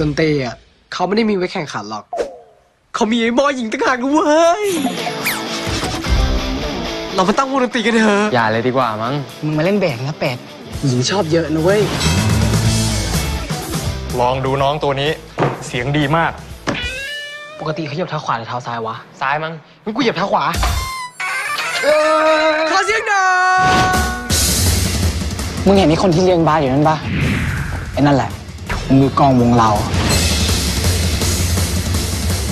ดนตรีอะเขาไม่ได้มีไว้แข่งขันหรอก เขามีไอ้บอยหญิงต่างหากด้วยเวยเรามาตั้งวงดนตรีกันเถอะอย่าเลยดีกว่ามั้ง มึงมาเล่นเบสนะเป็ด หญิงชอบเยอะนะเว้ย ลองดูน้องตัวนี้ เสียงดีมาก ปกติเขาเหยียบเท้าขวาหรือเท้าซ้ายวะ ซ้ายมั้งงั้นกูเหยียบเท้าขวาขอเสียงหน่อยมึงเห็นไอ้คนที่เลี้ยงบาสอยู่นั่นปะไอ้นั่นแหละ มือกลองวงเรา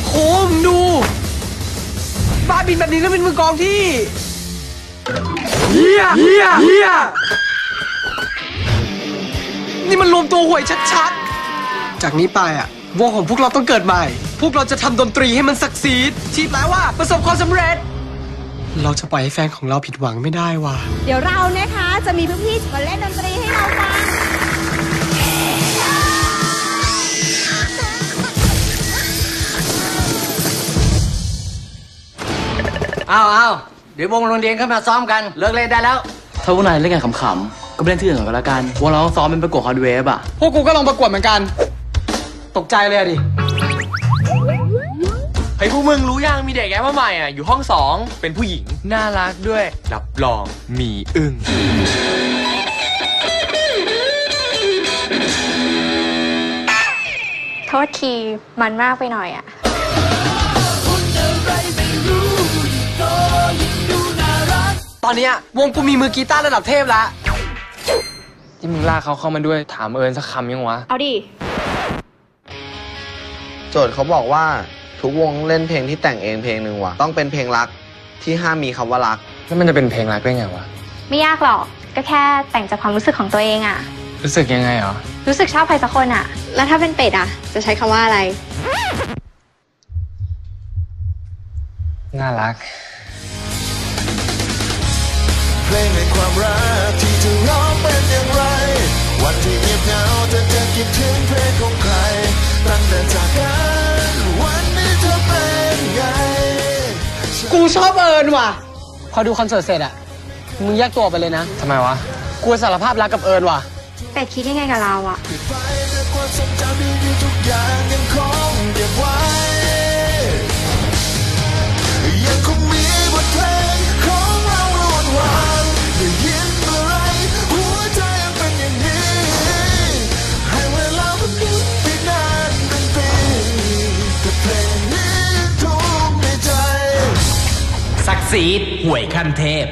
โหมงดูบ้าบินแบบนี้แล้วเป็นมือกลองที่เฮียเฮียเฮียนี่มันรวมตัวห่วยชัดๆ จากนี้ไปอะ วงของพวกเราต้องเกิดใหม่ พวกเราจะทำดนตรีให้มันสักซีดที่แปลว่าประสบความสำเร็จ เราจะปล่อยให้แฟนของเราผิดหวังไม่ได้ว่ะ เดี๋ยวเรานะคะจะมีพี่ๆมาเล่นดนตรีให้เราฟัง อ้าวอ้าวเดี๋ยววงโรงเรียนเข้ามาซ้อมกัน เลิกเล่นได้แล้ว ถ้าพวกนายเล่นกันขำๆ ก็ไปเล่นที่อื่นก่อนก็แล้วกันวงเราต้องซ้อมเป็นประกวดฮอตเวฟอะ พวกกูก็ลองประกวดเหมือนกัน ตกใจเลยอะดิ เฮ้ยพวกมึงรู้ยังมีเด็กแอมาใหม่อะ อยู่ห้องสองเป็นผู้หญิง น่ารักด้วย รับรองมีอึ้งโทษทีมันมากไปหน่อยอะ ตอนเนี้ยวงกูมีมือกีตาร์ระดับเทพแล้ว ที่มึงลากเขาเข้ามาด้วยถามเอิญสักคำยังวะ เอาดิ โจทย์เขาบอกว่าทุกวงเล่นเพลงที่แต่งเองเพลงหนึ่งว่ะ ต้องเป็นเพลงรักที่ห้ามมีคำว่ารัก แล้วมันจะเป็นเพลงรักได้ไงวะ ไม่ยากหรอก ก็แค่แต่งจากความรู้สึกของตัวเองอะรู้สึกยังไงเหรอ รู้สึกชอบใครสักคนอะแล้วถ้าเป็นเป็ดอะจะใช้คำว่าอะไร น่ารัก เพลงในความรักที่จะร้องเป็นอย่างไร วันที่เงียบเหงาเธอจะคิดถึงเพลงของใคร ตั้งแต่จากกันวันนี้เธอเป็นไง กูชอบเอิญว่ะ พอดูคอนเสิร์ตเสร็จอะมึงแยกตัวไปเลยนะทำไมวะกูสารภาพรักกับเอิญว่ะ เป็ดคิดยังไงกับเราอะ ไปแต่ความทรงจำดีๆทุกอย่างยังคงเก็บไว้ีดหวยขั้นเทพ